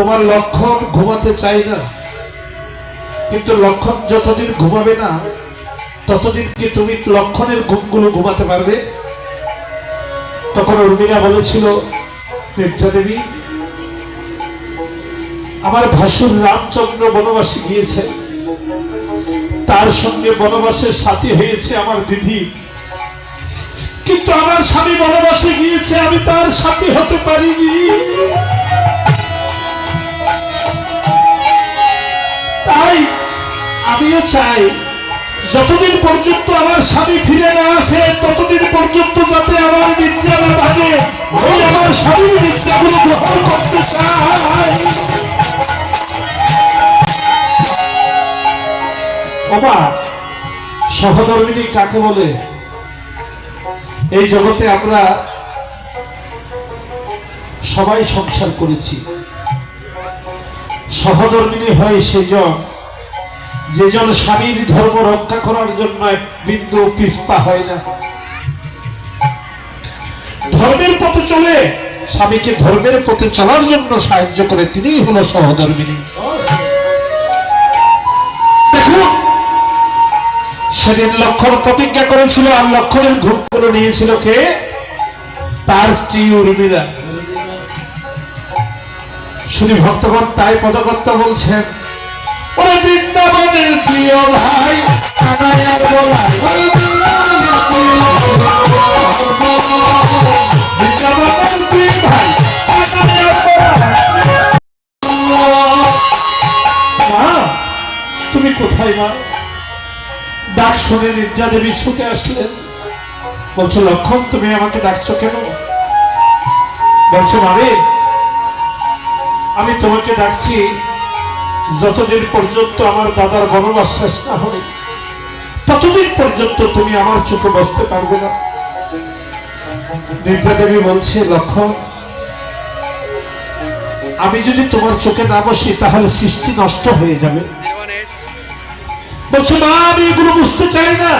তোমার লক্ষণ ঘুমাতে চাই না। কিন্তু লক্ষণ যতদিন ঘুমাবে না, ততদিন কি তুমি লক্ষণের ঘুমগুলো ঘুমাতে পারবে? তখন উর্মিলা বলেছিল দেবী, আমার ভাসুর রামচন্দ্র বনবাসে গিয়েছে। তার সঙ্গে বনবাসের সাথী হয়েছে আমার দিদি। কিন্তু আমার স্বামী বনবাসে গিয়েছে, আমি তার সাথী হতে পারিনি। তাই আমিও চাই। যতদিন পর্যন্ত আমার স্বামী ফিরে না আসে, ততদিন পর্যন্ত যাতে আমার বিদ্যা না ভাগে ওই আমার স্বামীর বিদ্যাগুলো গ্রহণ করতে চাই। সহধর্মিনী কাকে বলে? এই জগতে আমরা সবাই সংসার করেছি। সহধর্মিনী হয় সেজন যেজন স্বামীর ধর্ম রক্ষা করার জন্য বিন্দু পিস্পা হয় না। ধর্মের পথে চলে, স্বামীকে ধর্মের পথে চলার জন্য সাহায্য করে তিনি হলো সহধর্মিনী। দেখুন, সেদিন লক্ষণ প্রতিজ্ঞা করেছিল আর লক্ষণের ঘুম করে নিয়েছিল কে? তার স্ত্রী উর্মিলা। শুনি ভক্তগণ তাই পদকর্তা বলছেন ওরে বৃন্দাবনের প্রিয় ভাই বলাই। মা, তুমি কোথায় মা? ডাক শুনে নির্জা দেবী ছুটে আসলেন বলছো, লক্ষণ, তুমি আমাকে ডাকছো কেন? বলছো মানে আমি তোমাকে ডাকছি যতদিন পর্যন্ত আমার দাদার বনবাস শেষ না হয় ততদিন পর্যন্ত তুমি আমার চোখে বসতে পারবে না। নির্জা দেবী বলছে লক্ষণ আমি যদি তোমার চোখে না বসি, তাহলে সৃষ্টি নষ্ট হয়ে যাবে। বলছো, মা, আমি এগুলো বুঝতে চাই না।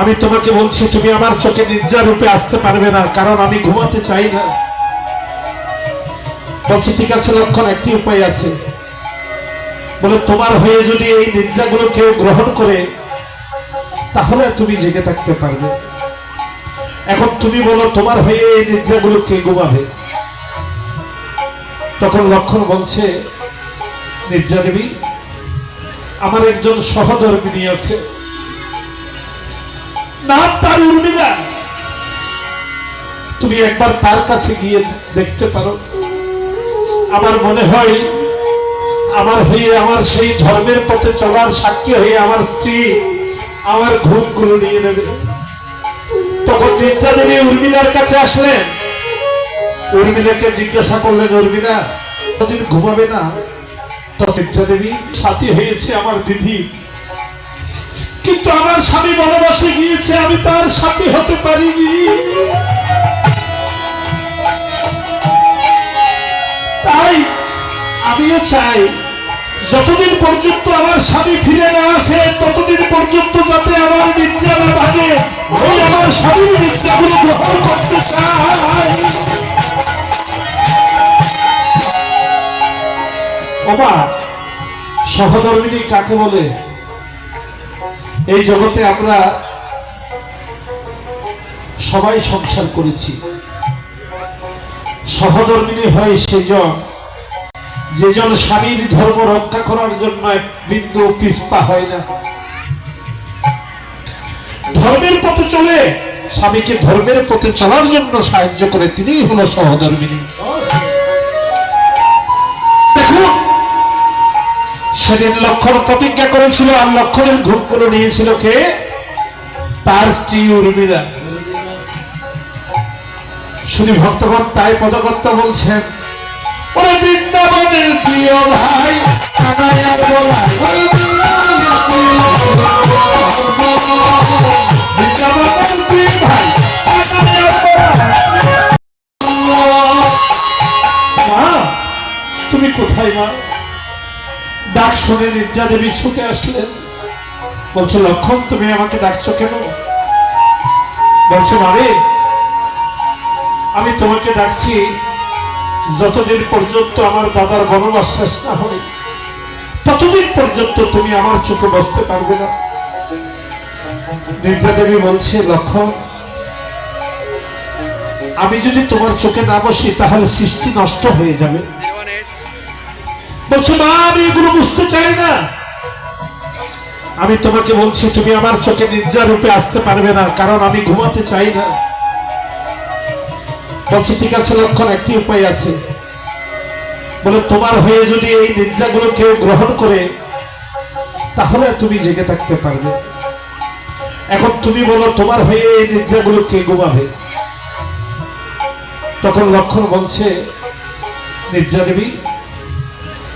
আমি তোমাকে বলছি, তুমি আমার চোখে নির্জা রূপে আসতে পারবে না, কারণ আমি ঘুমাতে চাই না। বলছি, ঠিক আছে, লক্ষণ, একটি উপায় আছে। বলে, তোমার হয়ে যদি এই নিদ্রাগুলো কেউ গ্রহণ করে, তাহলে তুমি জেগে থাকতে পারবে। এখন তুমি বলো, তোমার হয়ে এই নিদ্রাগুলো কে ঘুমাবে? তখন লক্ষণ বলছে নির্জা দেবী, আমার একজন সহধর্মিনী আছে। না তার উর্মিলা। তুমি একবার তার কাছে গিয়ে দেখতে পারো। আমার মনে হয়, আমার হয়ে, আমার সেই ধর্মের পথে চলার সাক্ষী হয়ে আমার স্ত্রী আমার ঘুমগুলো নিয়ে নেবে। তখন নিদ্রা দেবী উর্মিলার কাছে আসলেন। উর্মিলাকে জিজ্ঞাসা করলেন, উর্মিলা কতদিন ঘুমাবে না? তখন নিদ্রা দেবী সাথী হয়েছে আমার দিদি। কিন্তু আমার স্বামী বনবাসে গিয়েছে, আমি তার সাথী হতে পারিনি। তাই আমিও চাই, যতদিন পর্যন্ত আমার স্বামী ফিরে না আসে, ততদিন পর্যন্ত যাতে আমার বিদ্যা না ভাগে ওই আমার স্বামীর বিদ্যাগুলো গ্রহণ করতে চাই। সহধর্মিনী কাকে বলে? এই জগতে আমরা সবাই সংসার করেছি। সহধর্মিনী হয় সেজন। যেজন স্বামীর ধর্ম রক্ষা করার জন্য বিন্দু পিস্পা হয় না। ধর্মের পথে চলে, স্বামীকে ধর্মের পথে চলার জন্য সাহায্য করে তিনিই হলো সহধর্মিনী দেখুন সেদিন লক্ষণ প্রতিজ্ঞা করেছিল আর লক্ষণের ঘুমগুলো নিয়েছিল কে? তার স্ত্রী উর্মিলা। শুনি ভক্তগণ, তাই পদকর্ত বলছেন। ওরে বৃন্দাবনের প্রিয় ভাই তুমি কোথায় মা? ডাক শুনে নির্জা দেবী ছুটে আসলেন। বলছো, লক্ষণ, তুমি আমাকে ডাকছো কেন? বলছো মানে আমি তোমাকে ডাকছি, যতদিন পর্যন্ত আমার দাদার বনবাস শেষ না হয় ততদিন পর্যন্ত তুমি আমার চোখে বসতে পারবে না। নির্জা দেবী বলছে লক্ষণ আমি যদি তোমার চোখে না বসি, তাহলে সৃষ্টি নষ্ট হয়ে যাবে। বলছে, মা, আমি এগুলো বুঝতে চাই না। আমি তোমাকে বলছি, তুমি আমার চোখে নির্জা রূপে আসতে পারবে না, কারণ আমি ঘুমাতে চাই না। বলছে ঠিক আছে লক্ষণ একটি উপায় আছে। বলে, তোমার হয়ে যদি এই নির্যাগুলো কেউ গ্রহণ করে, তাহলে তুমি জেগে থাকতে পারবে। এখন তুমি বলো, তোমার হয়ে এই নিদ্রাগুলো কে ঘুমাবে? তখন লক্ষণ বলছে নির্জা দেবী,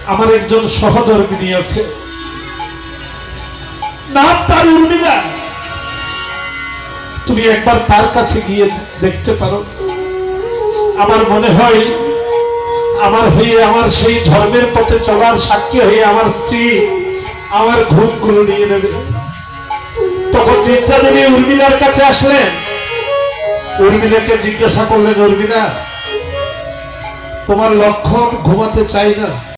আমার একজন সহধর্মিনী আছে। নাম তার উর্মিলা। তুমি একবার তার কাছে গিয়ে দেখতে পারো। আমার মনে হয়, আমার হয়ে আমার সেই ধর্মের পথে চলার সাক্ষী হয়ে আমার স্ত্রী আমার ঘুমগুলো নিয়ে নেবে। তখন বিদ্যা দেবী উর্মিলার কাছে আসলেন। উর্মিলাকে জিজ্ঞাসা করলেন, উর্মিলা, তোমার লক্ষণ ঘুমাতে চাই না।